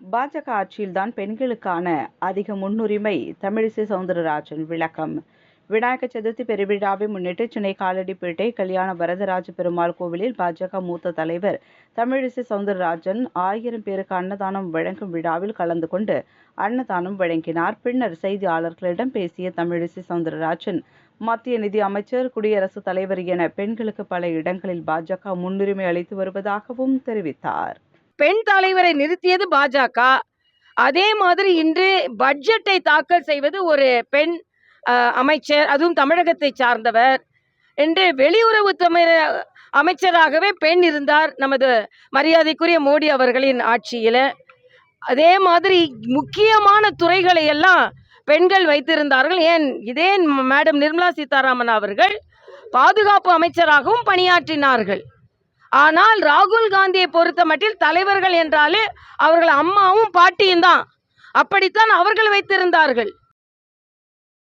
பாஜக ஆட்சியில்தான் பெண்களுக்கான அதிக முன்னுரிமை தமிழிசை சவுந்தரராஜன் விளக்கம். விநாயக சதுர்த்தி பெருவிழாவை முன்னிட்டு சென்னை காலடிப்பேட்டை கல்யாண வரதராஜ பெருமாள் கோவிலில் பாஜக மூத்த தலைவர் தமிழிசை சவுந்தரராஜன் ஆயிரம் பேருக்கு அன்னதானம் வழங்கும் விழாவில் கலந்து கொண்டு அன்னதானம் வழங்கினார். பின்னர் செய்தியாளர்களிடம் பேசிய தமிழிசை சவுந்தரராஜன் மத்திய நிதி அமைச்சர் குடியரசுத் தலைவர் என பெண்களுக்கு பல இடங்களில் பாஜக முன்னுரிமை அளித்து வருவதாகவும் தெரிவித்தார். பெண் தலைவரை நிறுத்தியது பாஜக. அதே மாதிரி இன்று பட்ஜெட்டை தாக்கல் செய்வது ஒரு பெண் அமைச்சர் அதுவும் தமிழகத்தை சார்ந்தவர். என்று வெளியுறவு தமிழ அமைச்சராகவே பெண் இருந்தார் நமது மரியாதைக்குரிய மோடி அவர்களின் ஆட்சியில். அதே மாதிரி முக்கியமான துறைகளை எல்லாம் பெண்கள் வைத்திருந்தார்கள். ஏன்? இதே மேடம் நிர்மலா சீதாராமன் அவர்கள் பாதுகாப்பு அமைச்சராகவும் பணியாற்றினார்கள். ஆனால் ராகுல் காந்தியை பொறுத்த மட்டில் தலைவர்கள் என்றாலே அவர்கள் அம்மாவும் பாட்டியும் தான். அப்படித்தான் அவர்கள் வைத்திருந்தார்கள்.